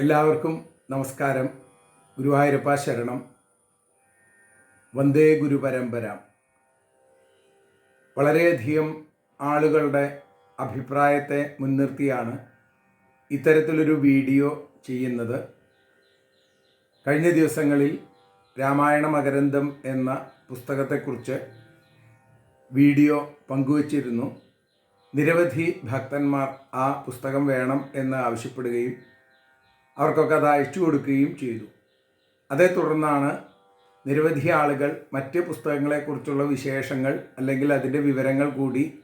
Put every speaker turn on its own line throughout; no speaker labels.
എല്ലാവർക്കും നമസ്കാരം. ഗുരുവായൂരപ്പ ശരണം. വന്ദേ ഗുരു പരമ്പര വളരെയധികം ആളുകളുടെ അഭിപ്രായത്തെ മുൻനിർത്തിയാണ് ഇത്തരത്തിലൊരു വീഡിയോ ചെയ്യുന്നത്. കഴിഞ്ഞ ദിവസങ്ങളിൽ രാമായണ മകരന്തം എന്ന പുസ്തകത്തെക്കുറിച്ച് വീഡിയോ പങ്കുവച്ചിരുന്നു. നിരവധി ഭക്തന്മാർ ആ പുസ്തകം വേണം എന്ന് ആവശ്യപ്പെടുകയും അവർക്കൊക്കെ അത് അയച്ചു കൊടുക്കുകയും ചെയ്തു. അതേ തുടർന്നാണ് നിരവധി ആളുകൾ മറ്റ് പുസ്തകങ്ങളെക്കുറിച്ചുള്ള വിശേഷങ്ങൾ അല്ലെങ്കിൽ അതിന്റെ വിവരങ്ങൾ കൂടി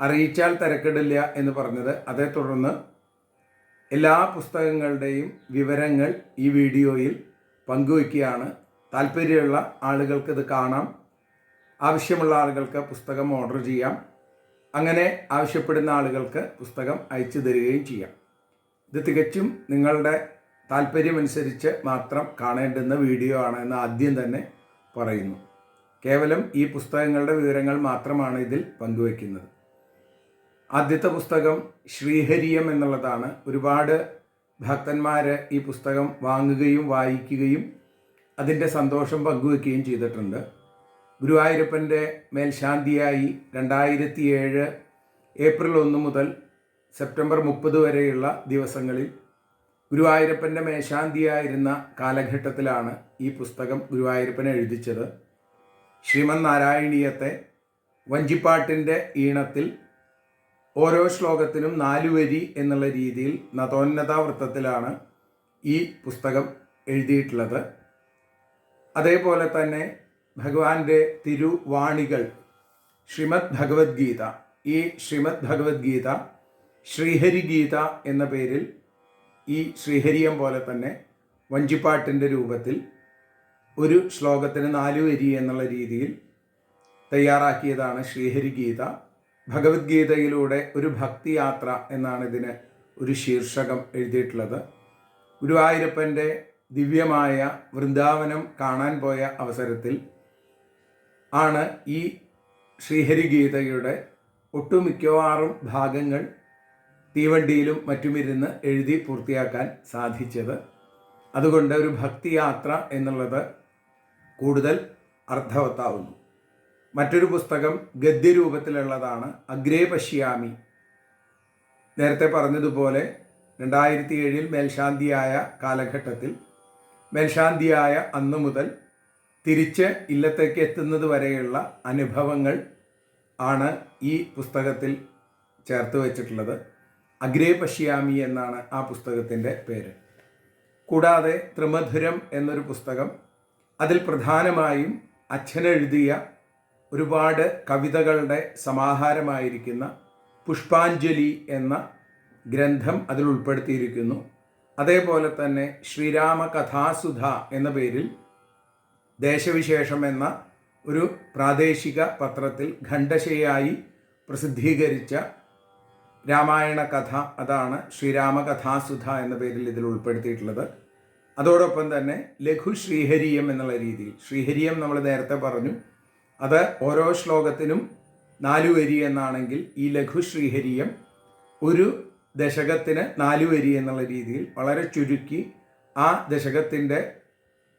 അറിയിച്ചാൽ തിരക്കിടില്ല എന്ന് പറഞ്ഞത്. അതേ തുടർന്ന് എല്ലാ പുസ്തകങ്ങളുടെയും വിവരങ്ങൾ ഈ വീഡിയോയിൽ പങ്കുവയ്ക്കുകയാണ്. താല്പര്യമുള്ള ആളുകൾക്ക് ഇത് കാണാം. ആവശ്യമുള്ള ആളുകൾക്ക് പുസ്തകം ഓർഡർ ചെയ്യാം. അങ്ങനെ ആവശ്യപ്പെടുന്ന ആളുകൾക്ക് പുസ്തകം അയച്ചു തരികയും ചെയ്യാം. ഇത് തികച്ചും നിങ്ങളുടെ താല്പര്യമനുസരിച്ച് മാത്രം കാണേണ്ടുന്ന വീഡിയോ ആണ് എന്ന് ആദ്യം തന്നെ പറയുന്നു. കേവലം ഈ പുസ്തകങ്ങളുടെ വിവരങ്ങൾ മാത്രമാണ് ഇതിൽ പങ്കുവയ്ക്കുന്നത്. ആദ്യത്തെ പുസ്തകം ശ്രീഹരിയം എന്നുള്ളതാണ്. ഒരുപാട് ഭക്തന്മാർ ഈ പുസ്തകം വാങ്ങുകയും വായിക്കുകയും അതിന്റെ സന്തോഷം പങ്കുവെക്കുകയും ചെയ്തിട്ടുണ്ട്. ഗുരുവായൂരപ്പന്റെ മേൽശാന്തിയായി രണ്ടായിരത്തി ഏഴ് ഏപ്രിൽ ഒന്ന് മുതൽ സെപ്റ്റംബർ മുപ്പത് വരെയുള്ള ദിവസങ്ങളിൽ ഗുരുവായൂരപ്പന്റെ മേശാന്തിയായിരുന്ന കാലഘട്ടത്തിലാണ് ഈ പുസ്തകം ഗുരുവായൂരപ്പൻ എഴുതിച്ചത്. ശ്രീമന് നാരായണീയത്തെ വഞ്ചിപ്പാട്ടിന്റെ ഈണത്തിൽ ഓരോ ശ്ലോകത്തിനും നാലു വരി എന്നുള്ള രീതിയിൽ നതോന്നതാവൃത്തത്തിലാണ് ഈ പുസ്തകം എഴുതിയിട്ടുള്ളത്. അതേപോലെ തന്നെ ഭഗവാന്റെ തിരുവാണികൾ ശ്രീമദ് ഭഗവത്ഗീത. ഈ ശ്രീമദ് ഭഗവത്ഗീത ശ്രീഹരി ഗീത എന്ന പേരിൽ ഈ ശ്രീഹരിയം പോലെ തന്നെ വഞ്ചിപ്പാട്ടിന്റെ രൂപത്തിൽ ഒരു ശ്ലോകത്തിന് നാലു വരി എന്നുള്ള രീതിയിൽ തയ്യാറാക്കിയതാണ് ശ്രീഹരി ഗീത ഭഗവത്ഗീതയിലൂടെ ഒരു ഭക്തിയാത്ര എന്നാണ് ഇതിന് ഒരു ശീർഷകം എഴുതിയിട്ടുള്ളത്. ഗുരുവായൂരപ്പന്റെ ദിവ്യമായ വൃന്ദാവനം കാണാൻ പോയ അവസരത്തിൽ ആണ് ഈ ശ്രീഹരിഗീതയുടെ ഒട്ടുമിക്കവാറും ഭാഗങ്ങൾ തീവണ്ടിയിലും മറ്റുമിരുന്ന് എഴുതി പൂർത്തിയാക്കാൻ സാധിച്ചത്. അതുകൊണ്ട് ഒരു ഭക്തിയാത്ര എന്നുള്ളത് കൂടുതൽ അർത്ഥവത്താവുന്നു. മറ്റൊരു പുസ്തകം ഗദ്യരൂപത്തിലുള്ളതാണ് അഗ്രേ പശ്യാമി. നേരത്തെ പറഞ്ഞതുപോലെ രണ്ടായിരത്തി ഏഴിൽ മേൽശാന്തിയായ കാലഘട്ടത്തിൽ മേൽശാന്തിയായ അന്നു മുതൽ തിരിച്ച് ഇല്ലത്തേക്ക് എത്തുന്നത് വരെയുള്ള അനുഭവങ്ങൾ ആണ് ഈ പുസ്തകത്തിൽ ചേർത്ത് വച്ചിട്ടുള്ളത്. അഗ്രേ പശ്യാമി എന്നാണ് ആ പുസ്തകത്തിന്റെ പേര്. കൂടാതെ ത്രിമധുരം എന്നൊരു പുസ്തകം അതിൽ പ്രധാനമായും അച്ഛനെഴുതിയ ഒരുപാട് കവിതകളുടെ സമാഹാരമായിരിക്കുന്ന പുഷ്പാഞ്ജലി എന്ന ഗ്രന്ഥം അതിൽ ഉൾപ്പെടുത്തിയിരിക്കുന്നു. അതേപോലെ തന്നെ ശ്രീരാമ കഥാസുധ എന്ന പേരിൽ ദേശവിശേഷം എന്ന ഒരു പ്രാദേശിക പത്രത്തിൽ ഖണ്ഡശയായി പ്രസിദ്ധീകരിച്ച രാമായണ കഥ അതാണ് ശ്രീരാമകഥാസുധ എന്ന പേരിൽ ഇതിൽ ഉൾപ്പെടുത്തിയിട്ടുള്ളത്. അതോടൊപ്പം തന്നെ ലഘു ശ്രീഹരിയം എന്നുള്ള രീതിയിൽ. ശ്രീഹരിയം നമ്മൾ നേരത്തെ പറഞ്ഞു. അത് ഓരോ ശ്ലോകത്തിനും നാലു വരി എന്നാണെങ്കിൽ ഈ ലഘു ശ്രീഹരിയം ഒരു ദശകത്തിന് നാലു വരി എന്നുള്ള രീതിയിൽ വളരെ ചുരുക്കി ആ ദശകത്തിന്റെ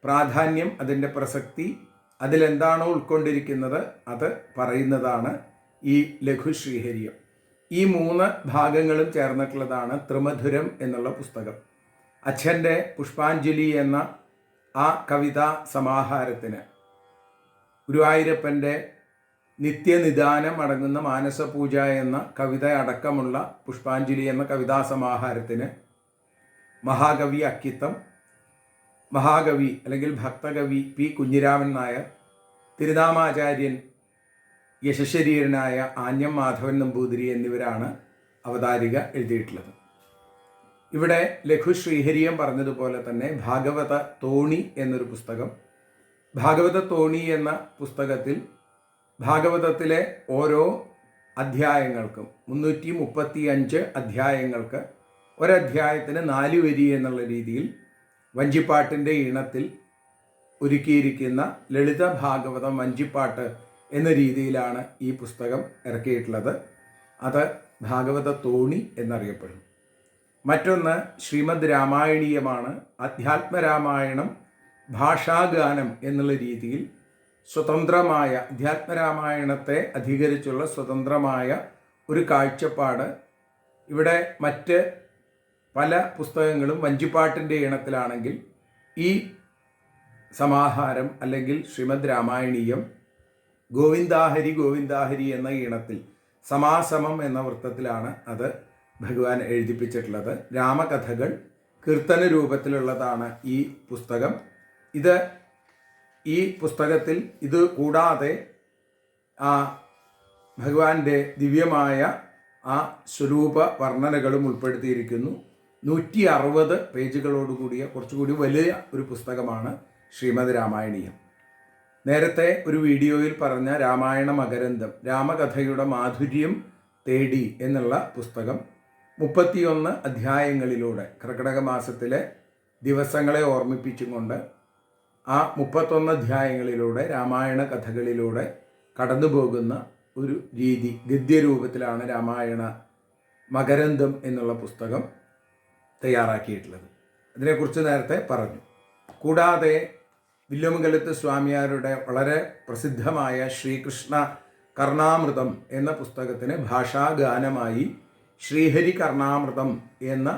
പ്രാധാന്യം അതിന്റെ പ്രസക്തി അതിലെന്താണോ ഉൾക്കൊണ്ടിരിക്കുന്നത് അത് പറയുന്നതാണ് ഈ ലഘു ശ്രീഹരിയം. ഈ മൂന്ന് ഭാഗങ്ങളും ചേർന്നിട്ടുള്ളതാണ് ത്രിമധുരം എന്നുള്ള പുസ്തകം. അച്ഛന്റെ പുഷ്പാഞ്ജലി എന്ന ആ കവിതാ സമാഹാരത്തിന് ഗുരുവായൂരപ്പന്റെ നിത്യനിദാനം അടങ്ങുന്ന മാനസപൂജ എന്ന കവിത അടക്കമുള്ള പുഷ്പാഞ്ജലി എന്ന കവിതാ സമാഹാരത്തിന് മഹാകവി അക്കിത്തം മഹാകവി അല്ലെങ്കിൽ ഭക്തകവി പി കുഞ്ഞിരാമൻ നായർ തിരുനാമാചാര്യൻ യശശരീരനായ ആഞ്ഞം മാധവൻ നമ്പൂതിരി എന്നിവരാണ് അവതാരിക എഴുതിയിട്ടുള്ളത്. ഇവിടെ ലഘു ശ്രീഹരിയം പറഞ്ഞതുപോലെ തന്നെ ഭാഗവത തോണി എന്നൊരു പുസ്തകം. ഭാഗവത തോണി എന്ന പുസ്തകത്തിൽ ഭാഗവതത്തിലെ ഓരോ അധ്യായങ്ങൾക്കും മുന്നൂറ്റി മുപ്പത്തി അഞ്ച് അധ്യായങ്ങൾക്ക് ഒരധ്യായത്തിന് നാല് വരി എന്നുള്ള രീതിയിൽ വഞ്ചിപ്പാട്ടിന്റെ ഇണത്തിൽ ഒരുക്കിയിരിക്കുന്ന ലളിത ഭാഗവതം വഞ്ചിപ്പാട്ട് എന്ന രീതിയിലാണ് ഈ പുസ്തകം ഇറക്കിയിട്ടുള്ളത്. അത് ഭാഗവത തോണി എന്നറിയപ്പെടും മറ്റൊന്ന് ശ്രീമദ് രാമായണീയമാണ്. അധ്യാത്മരാമായണം ഭാഷാഗാനം എന്നുള്ള രീതിയിൽ സ്വതന്ത്രമായ അധ്യാത്മരാമായണത്തെ അധികരിച്ചുള്ള സ്വതന്ത്രമായ ഒരു കാഴ്ചപ്പാട് ഇവിടെ മറ്റ് പല പുസ്തകങ്ങളും വഞ്ചിപ്പാട്ടിന്റെ ഇണത്തിലാണെങ്കിൽ ഈ സമാഹാരം അല്ലെങ്കിൽ ശ്രീമദ് രാമായണീയം ഗോവിന്ദാഹരി ഗോവിന്ദാഹരി എന്ന ഈണത്തിൽ സമാസമം എന്ന വൃത്തത്തിലാണ് അത് ഭഗവാൻ എഴുതിപ്പിച്ചിട്ടുള്ളത്. രാമകഥകൾ കീർത്തന രൂപത്തിലുള്ളതാണ് ഈ പുസ്തകം. ഇത് ഈ പുസ്തകത്തിൽ ഇത് കൂടാതെ ആ ഭഗവാന്റെ ദിവ്യമായ ആ സ്വരൂപ വർണനകളും ഉൾപ്പെടുത്തിയിരിക്കുന്നു. നൂറ്റി അറുപത് പേജുകളോടുകൂടിയ കുറച്ചുകൂടി വലിയ ഒരു പുസ്തകമാണ് ശ്രീമദ് രാമായണീയം. നേരത്തെ ഒരു വീഡിയോയിൽ പറഞ്ഞ രാമായണ മകരന്തം രാമകഥയുടെ മാധുര്യം തേടി എന്നുള്ള പുസ്തകം മുപ്പത്തിയൊന്ന് അധ്യായങ്ങളിലൂടെ കർക്കിടക മാസത്തിലെ ദിവസങ്ങളെ ഓർമ്മിപ്പിച്ചുകൊണ്ട് ആ മുപ്പത്തൊന്ന് അധ്യായങ്ങളിലൂടെ രാമായണ കഥകളിലൂടെ കടന്നു പോകുന്ന ഒരു രീതി ഗദ്യരൂപത്തിലാണ് രാമായണ മകരന്തം എന്നുള്ള പുസ്തകം തയ്യാറാക്കിയിട്ടുള്ളത്. അതിനെക്കുറിച്ച് നേരത്തെ പറഞ്ഞു. കൂടാതെ വില്ലുമംഗലത്ത് സ്വാമിയാരുടെ വളരെ പ്രസിദ്ധമായ ശ്രീകൃഷ്ണ കർണാമൃതം എന്ന പുസ്തകത്തിന് ഭാഷാഗാനമായി ശ്രീഹരി കർണാമൃതം എന്ന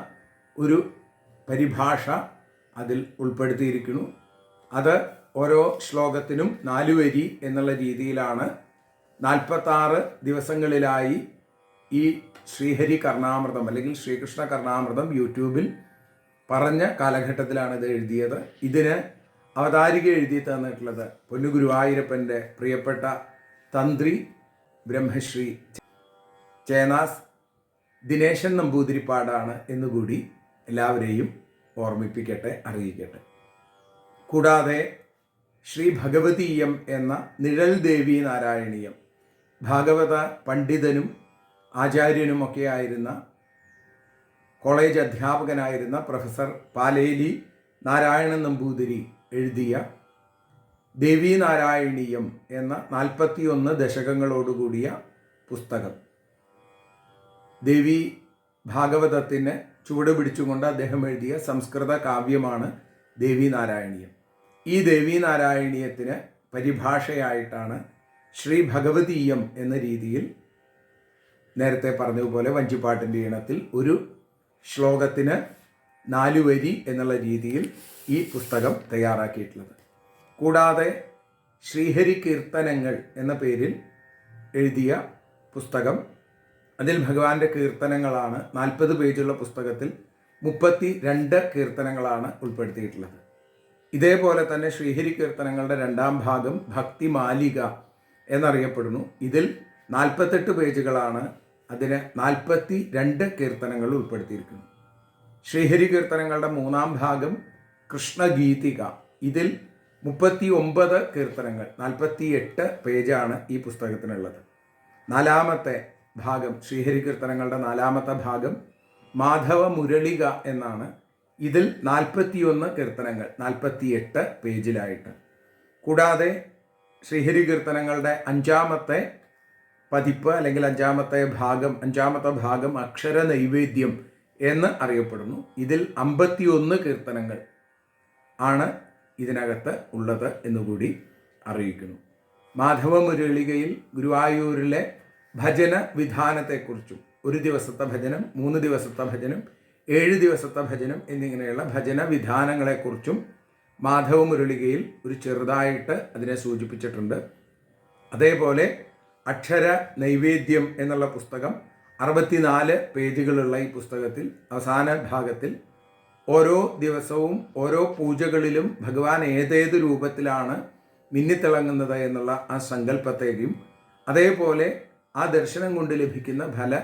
ഒരു പരിഭാഷ അതിൽ ഉൾപ്പെടുത്തിയിരിക്കുന്നു. അത് ഓരോ ശ്ലോകത്തിനും നാലു വരി എന്നുള്ള രീതിയിലാണ് നാൽപ്പത്താറ് ദിവസങ്ങളിലായി ഈ ശ്രീഹരി കർണാമൃതം അല്ലെങ്കിൽ ശ്രീകൃഷ്ണ കർണാമൃതം യൂട്യൂബിൽ പറഞ്ഞ കാലഘട്ടത്തിലാണ് ഇത് എഴുതിയത്. ഇതിന് അവതാരിക എഴുതി തന്നിട്ടുള്ളത് പൊന്നുഗുരുവായൂരപ്പന്റെ പ്രിയപ്പെട്ട തന്ത്രി ബ്രഹ്മശ്രീ ചേനാസ് ദിനേശൻ നമ്പൂതിരിപ്പാടാണ് എന്നുകൂടി എല്ലാവരെയും ഓർമ്മിപ്പിക്കട്ടെ അറിയിക്കട്ടെ. കൂടാതെ ശ്രീ ഭഗവതീയം എന്ന നിഴൽ ദേവി നാരായണീയം ഭാഗവത പണ്ഡിതനും ആചാര്യനുമൊക്കെ ആയിരുന്ന കോളേജ് അധ്യാപകനായിരുന്ന പ്രൊഫസർ പാലേലി നാരായണൻ നമ്പൂതിരി എഴുതിയ ദേവീനാരായണീയം എന്ന നാൽപ്പത്തിയൊന്ന് ദശകങ്ങളോടുകൂടിയ പുസ്തകം. ദേവി ഭാഗവതത്തിന് ചുവട് പിടിച്ചുകൊണ്ട് അദ്ദേഹം എഴുതിയ സംസ്കൃത കാവ്യമാണ് ദേവീനാരായണീയം. ഈ ദേവീനാരായണീയത്തിന് പരിഭാഷയായിട്ടാണ് ശ്രീ ഭഗവതീയം എന്ന രീതിയിൽ നേരത്തെ പറഞ്ഞതുപോലെ വഞ്ചിപ്പാട്ടിന്റെ ഈണത്തിൽ ഒരു ശ്ലോകത്തിന് നാലു വരി എന്നുള്ള രീതിയിൽ ഈ പുസ്തകം തയ്യാറാക്കിയിട്ടുള്ളത്. കൂടാതെ ശ്രീഹരി കീർത്തനങ്ങൾ എന്ന പേരിൽ എഴുതിയ പുസ്തകം. അതിൽ ഭഗവാന്റെ കീർത്തനങ്ങളാണ് നാൽപ്പത് പേജുള്ള പുസ്തകത്തിൽ മുപ്പത്തി രണ്ട് കീർത്തനങ്ങളാണ് ഉൾപ്പെടുത്തിയിട്ടുള്ളത്. ഇതേപോലെ തന്നെ ശ്രീഹരി കീർത്തനങ്ങളുടെ രണ്ടാം ഭാഗം ഭക്തി മാലിക എന്നറിയപ്പെടുന്നു. ഇതിൽ നാൽപ്പത്തെട്ട് പേജുകളാണ് അതിന് നാൽപ്പത്തി രണ്ട് കീർത്തനങ്ങൾ ഉൾപ്പെടുത്തിയിരിക്കുന്നു ശ്രീഹരി കീർത്തനങ്ങളുടെ മൂന്നാം ഭാഗം കൃഷ്ണഗീതിക. ഇതിൽ മുപ്പത്തി ഒമ്പത് കീർത്തനങ്ങൾ നാൽപ്പത്തി എട്ട് പേജാണ് ഈ പുസ്തകത്തിനുള്ളത്. നാലാമത്തെ ഭാഗം ശ്രീഹരി കീർത്തനങ്ങളുടെ നാലാമത്തെ ഭാഗം മാധവ മുരളിക എന്നാണ്. ഇതിൽ നാൽപ്പത്തിയൊന്ന് കീർത്തനങ്ങൾ നാൽപ്പത്തിയെട്ട് പേജിലായിട്ട്. കൂടാതെ ശ്രീഹരി കീർത്തനങ്ങളുടെ അഞ്ചാമത്തെ പതിപ്പ് അല്ലെങ്കിൽ അഞ്ചാമത്തെ ഭാഗം അഞ്ചാമത്തെ ഭാഗം അക്ഷര നൈവേദ്യം എന്ന് അറിയപ്പെടുന്നു. ഇതിൽ അമ്പത്തിയൊന്ന് കീർത്തനങ്ങൾ ആണ് ഇതിനകത്ത് ഉള്ളത് എന്നുകൂടി അറിയിക്കുന്നു. മാധവ മുരളികയിൽ ഗുരുവായൂരിലെ ഭജന വിധാനത്തെക്കുറിച്ചും ഒരു ദിവസത്തെ ഭജനം മൂന്ന് ദിവസത്തെ ഭജനം ഏഴ് ദിവസത്തെ ഭജനം എന്നിങ്ങനെയുള്ള ഭജന വിധാനങ്ങളെക്കുറിച്ചും മാധവ മുരളികയിൽ ഒരു ചെറുതായിട്ട് അതിനെ സൂചിപ്പിച്ചിട്ടുണ്ട്. അതേപോലെ അക്ഷര നൈവേദ്യം എന്നുള്ള പുസ്തകം അറുപത്തിനാല് പേജുകളുള്ള ഈ പുസ്തകത്തിൽ അവസാന ഭാഗത്തിൽ ഓരോ ദിവസവും ഓരോ പൂജകളിലും ഭഗവാൻ ഏതേത് രൂപത്തിലാണ് മിന്നിത്തിളങ്ങുന്നത് എന്നുള്ള ആ സങ്കല്പത്തെയും അതേപോലെ ആ ദർശനം കൊണ്ട് ലഭിക്കുന്ന ഫല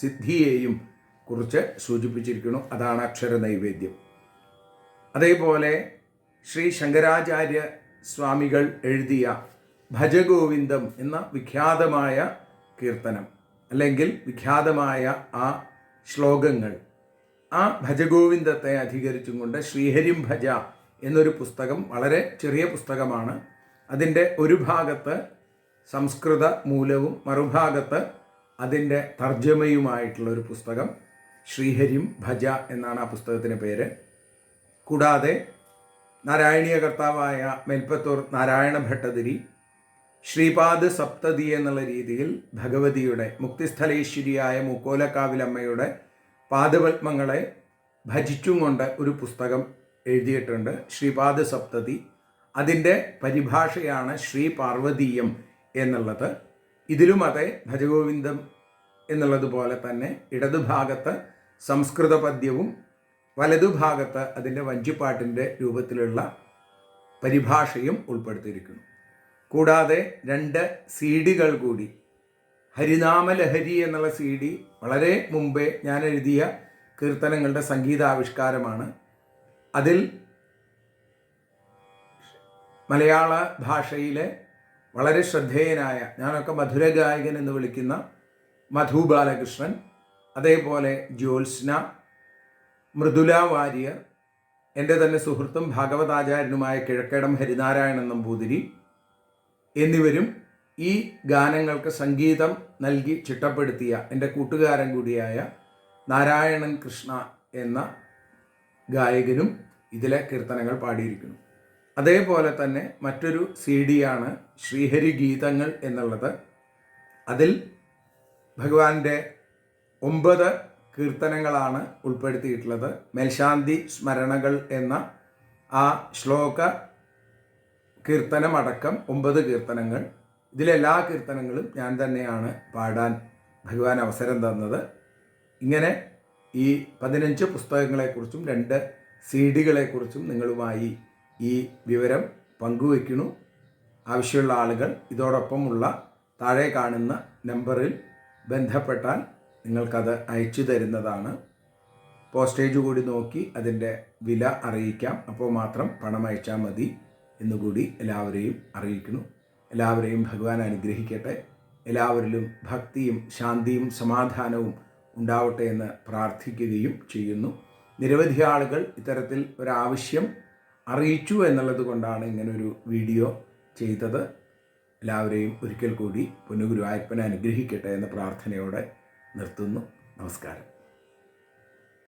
സിദ്ധിയെയും കുറിച്ച് സൂചിപ്പിച്ചിരിക്കുന്നു. അതാണ് അക്ഷര നൈവേദ്യം അതേപോലെ ശ്രീ ശങ്കരാചാര്യ സ്വാമികൾ എഴുതിയ ഭജഗോവിന്ദം എന്ന വിഖ്യാതമായ കീർത്തനം. അല്ലെങ്കിൽ വിഖ്യാതമായ ആ ശ്ലോകങ്ങൾ. ആ ഭജഗോവിന്ദത്തെ അധികരിച്ചും കൊണ്ട് ശ്രീഹരിം ഭജ എന്നൊരു പുസ്തകം വളരെ ചെറിയ പുസ്തകമാണ്. അതിന്റെ ഒരു ഭാഗത്ത് സംസ്കൃത മൂലവും മറുഭാഗത്ത് അതിന്റെ തർജമയുമായിട്ടുള്ള ഒരു പുസ്തകം ശ്രീഹരിം ഭജ എന്നാണ് ആ പുസ്തകത്തിന്റെ പേര്. കൂടാതെ നാരായണീയ കർത്താവായ മെൽപ്പത്തൂർ നാരായണ ഭട്ടതിരി ശ്രീപാദ് സപ്തതി എന്നുള്ള രീതിയിൽ ഭഗവതിയുടെ മുക്തിസ്ഥലേശ്വരിയായ മുക്കോലക്കാവിലമ്മയുടെ പാദപത്മങ്ങളെ ഭജിച്ചും കൊണ്ട് ഒരു പുസ്തകം എഴുതിയിട്ടുണ്ട്. ശ്രീപാദ സപ്തതി. അതിന്റെ പരിഭാഷയാണ് ശ്രീ പാർവതീയം എന്നുള്ളത്. ഇതിലും അതെ ഭജഗോവിന്ദം എന്നുള്ളതുപോലെ തന്നെ ഇടതുഭാഗത്ത് സംസ്കൃത പദ്യവും വലതുഭാഗത്ത് അതിന്റെ വഞ്ചിപ്പാട്ടിന്റെ രൂപത്തിലുള്ള പരിഭാഷയും ഉൾപ്പെടുത്തിയിരിക്കുന്നു. കൂടാതെ രണ്ട് സി ഡികൾ കൂടി. ഹരിനാമലഹരി എന്നുള്ള സി ഡി വളരെ മുമ്പേ ഞാൻ എഴുതിയ കീർത്തനങ്ങളുടെ സംഗീതാവിഷ്കാരമാണ്. അതിൽ മലയാള ഭാഷയിലെ വളരെ ശ്രദ്ധേയനായ ഞാനൊക്കെ മധുര ഗായകൻ എന്ന് വിളിക്കുന്ന മധു ബാലകൃഷ്ണൻ അതേപോലെ ജ്യോത്സ്ന മൃദുല വാര്യർ എന്റെ തന്നെ സുഹൃത്തും ഭാഗവതാചാര്യനുമായ കിഴക്കേടം ഹരിനാരായണൻ നമ്പൂതിരി എന്നിവരും ഈ ഗാനങ്ങൾക്ക് സംഗീതം നൽകി ചിട്ടപ്പെടുത്തിയ എന്റെ കൂട്ടുകാരൻ കൂടിയായ നാരായണൻ കൃഷ്ണ എന്ന ഗായകനും ഇതിലെ കീർത്തനങ്ങൾ പാടിയിരിക്കുന്നു. അതേപോലെ തന്നെ മറ്റൊരു സി ഡിയാണ് ശ്രീഹരി ഗീതങ്ങൾ എന്നുള്ളത്. അതിൽ ഭഗവാന്റെ ഒമ്പത് കീർത്തനങ്ങളാണ് ഉൾപ്പെടുത്തിയിട്ടുള്ളത്. മേൽശാന്തി സ്മരണകൾ എന്ന ആ ശ്ലോക കീർത്തനമടക്കം ഒമ്പത് കീർത്തനങ്ങൾ. ഇതിലെല്ലാ കീർത്തനങ്ങളും ഞാൻ തന്നെയാണ് പാടാൻ ഭഗവാൻ അവസരം തന്നത്. ഇങ്ങനെ ഈ പതിനഞ്ച് പുസ്തകങ്ങളെക്കുറിച്ചും രണ്ട് സി ഡികളെക്കുറിച്ചും നിങ്ങളുമായി ഈ വിവരം പങ്കുവയ്ക്കുന്നു. ആവശ്യമുള്ള ആളുകൾ ഇതോടൊപ്പമുള്ള താഴെ കാണുന്ന നമ്പറിൽ ബന്ധപ്പെട്ടാൽ നിങ്ങൾക്കത് അയച്ചു തരുന്നതാണ്. പോസ്റ്റേജ് കൂടി നോക്കി അതിന്റെ വില അറിയിക്കാം. അപ്പോൾ മാത്രം പണം അയച്ചാൽ മതി. എന്നുകൂടി എല്ലാവരെയും അറിയിക്കുന്നു. എല്ലാവരെയും ഭഗവാൻ അനുഗ്രഹിക്കട്ടെ. എല്ലാവരിലും ഭക്തിയും ശാന്തിയും സമാധാനവും ഉണ്ടാവട്ടെ എന്ന് പ്രാർത്ഥിക്കുകയും ചെയ്യുന്നു. നിരവധി ആളുകൾ ഇത്തരത്തിൽ ഒരാവശ്യം അറിയിച്ചു എന്നുള്ളത് കൊണ്ടാണ് ഇങ്ങനൊരു വീഡിയോ ചെയ്തത്. എല്ലാവരെയും ഒരിക്കൽ കൂടി പൊന്നുഗുരുവായപ്പനെ അനുഗ്രഹിക്കട്ടെ എന്ന പ്രാർത്ഥനയോടെ നിർത്തുന്നു. നമസ്കാരം.